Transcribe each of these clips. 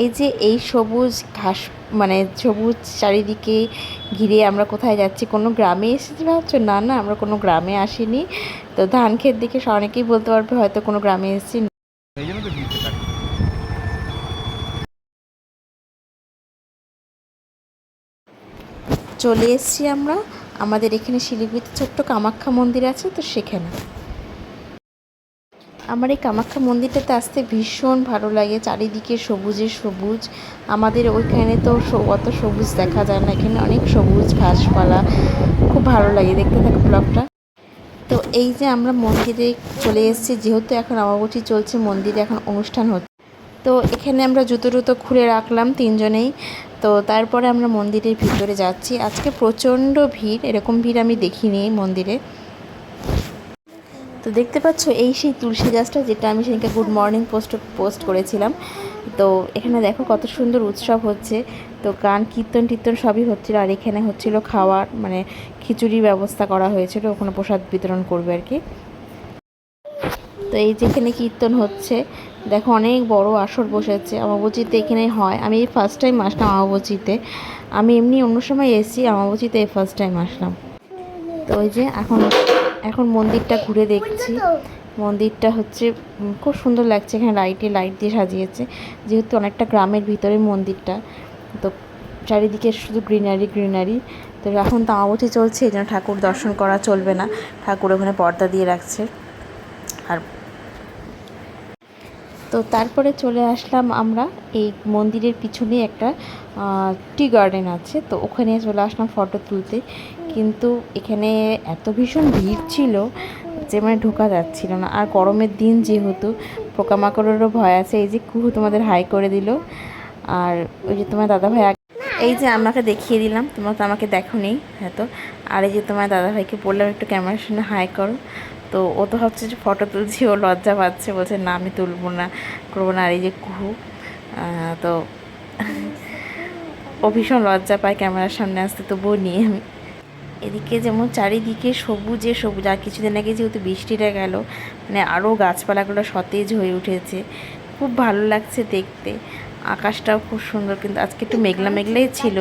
এই যে এই সবুজ ঘাস মানে সবুজ চারিদিকে ঘিরে আমরা কোথায় যাচ্ছি কোনো গ্রামে এসেছি ভাবছ? না না আমরা কোনো গ্রামে আসিনি। তো ধান ক্ষেত দেখে অনেকেই বলতে পারবে হয়তো কোনো গ্রামে এসেছি। চলে এসেছি আমরা। আমাদের এখানে শিলিগুড়িতে ছোট্ট কামাখ্যা মন্দির আছে তো সেখানে। আমার এই কামাখ্যা মন্দিরটাতে আসতে ভীষণ ভালো লাগে, চারিদিকে সবুজে সবুজ। আমাদের ওইখানে তো অত সবুজ দেখা যায় না, এখানে অনেক সবুজ ঘাসপালা খুব ভালো লাগে, দেখতে থাকো ব্লগটা। তো এই যে আমরা মন্দিরে চলে এসেছি, যেহেতু এখন আমাবতী চলছে, মন্দিরে এখন অনুষ্ঠান হচ্ছে। তো এখানে আমরা জুতো টুতো খুলে রাখলাম তিনজনেই। তো তারপরে আমরা মন্দিরের ভিতরে যাচ্ছি। আজকে প্রচণ্ড ভিড়, এরকম ভিড় আমি দেখিনি মন্দিরে। তো দেখতে পাচ্ছ, এই সেই তুলসী গাছটা যেটা আমি সেদিনকে গুড মর্নিং পোস্ট পোস্ট করেছিলাম। তো এখানে দেখো কত সুন্দর উৎসব হচ্ছে। তো গান, কীর্তন, টীর্তন সবই হচ্ছিল। আর এখানে হচ্ছিল খাওয়ার মানে খিচুড়ির ব্যবস্থা করা হয়েছিল। ওখানে প্রসাদ বিতরণ করবে আর কি। তো এই যেখানে কীর্তন হচ্ছে, দেখো অনেক বড় আসর বসেছে। আমাবচিতে এখানে হয়। আমি এই ফার্স্ট টাইম আসলাম আমাবচিতে আমি এমনি অন্য সময় এসেছি আমাবচিতে এই ফার্স্ট টাইম আসলাম। তো ওই যে এখন এখন মন্দিরটা ঘুরে দেখছি। মন্দিরটা হচ্ছে খুব সুন্দর লাগছে এখানে লাইটে লাইট দিয়ে সাজিয়েছে। যেহেতু অনেকটা গ্রামের ভিতরে মন্দিরটা তো চারিদিকে শুধু গ্রিনারি গ্রিনারি তো এখন তো আমাবতী চলছে এই জন্য ঠাকুর দর্শন করা চলবে না। ঠাকুর ওখানে পর্দা দিয়ে রাখছে। আর তো তারপরে চলে আসলাম আমরা এই মন্দিরের পিছনে একটা টি গার্ডেন আছে। তো ওখানে চলে আসলাম ফটো তুলতে। কিন্তু এখানে এত ভীষণ ভিড় ছিল যে মানে ঢোকা যাচ্ছিল না। আর গরমের দিন যেহেতু পোকামাকড়েরও ভয় আছে, এই যে কুহু তোমাদের হাই করে দিল। আর ওই যে তোমার দাদাভাই এই যে আমাকে দেখিয়ে দিলাম, তোমরা তো আমাকে দেখো নেই হয়তো আর এই যে তোমার দাদাভাইকে বললাম, একটু ক্যামেরার সামনে হাই করো। তো ও তো ভাবছে যে ফটো তুলছি, ও লজ্জা পাচ্ছে, বলছে, না, আমি তুলবো না, করব না। আর এই যে কুহু তো ও ভীষণ লজ্জা পায় ক্যামেরার সামনে আসতে, তবুও নিয়ে আমি এদিকে যেমন চারিদিকে সবুজে সবুজ আর কিছুদিন আগে যেহেতু বৃষ্টিটা গেল মানে আরও গাছপালাগুলো সতেজ হয়ে উঠেছে। খুব ভালো লাগছে দেখতে। আকাশটাও খুব সুন্দর কিন্তু আজকে একটু মেঘলা মেঘলাই ছিল।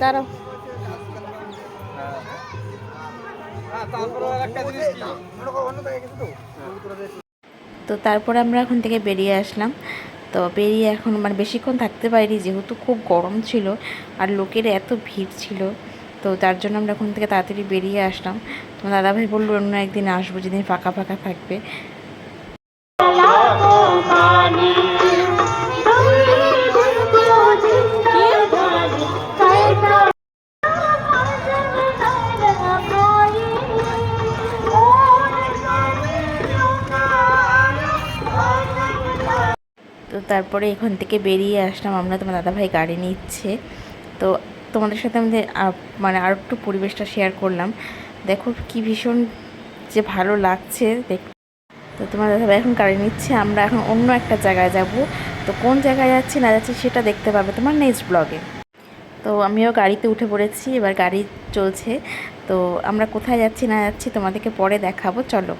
দাঁড়াও। তো তারপরে আমরা এখন থেকে বেরিয়ে আসলাম। তো বেরিয়ে এখন মানে বেশিক্ষণ থাকতে পারিনি, যেহেতু খুব গরম ছিল আর লোকের এত ভিড় ছিল, তো তার জন্য আমরা ওখান থেকে তাড়াতাড়ি বেরিয়ে আসলাম। তো দাদাভাই বলল অন্য একদিন আসব, যেদিন ফাঁকা ফাঁকা থাকবে। তারপরে এখান থেকে বেরিয়ে আসলাম। আমরা তোমার দাদাভাই গাড়ি নিচ্ছে। তো তোমাদের সাথে আমাদের মানে আর একটু পরিবেশটা শেয়ার করলাম। দেখো কি ভীষণ যে ভালো লাগছে দেখ, তো তোমার দাদাভাই এখন গাড়ি নিচ্ছে। আমরা এখন অন্য একটা জায়গায় যাব। তো কোন জায়গায় যাচ্ছি না যাচ্ছি সেটা দেখতে পাবে তোমার নেক্সট ব্লগে তো আমিও গাড়িতে উঠে পড়েছি, এবার গাড়ি চলছে। তো আমরা কোথায় যাচ্ছি না যাচ্ছি তোমাদেরকে পরে দেখাবো। চলো।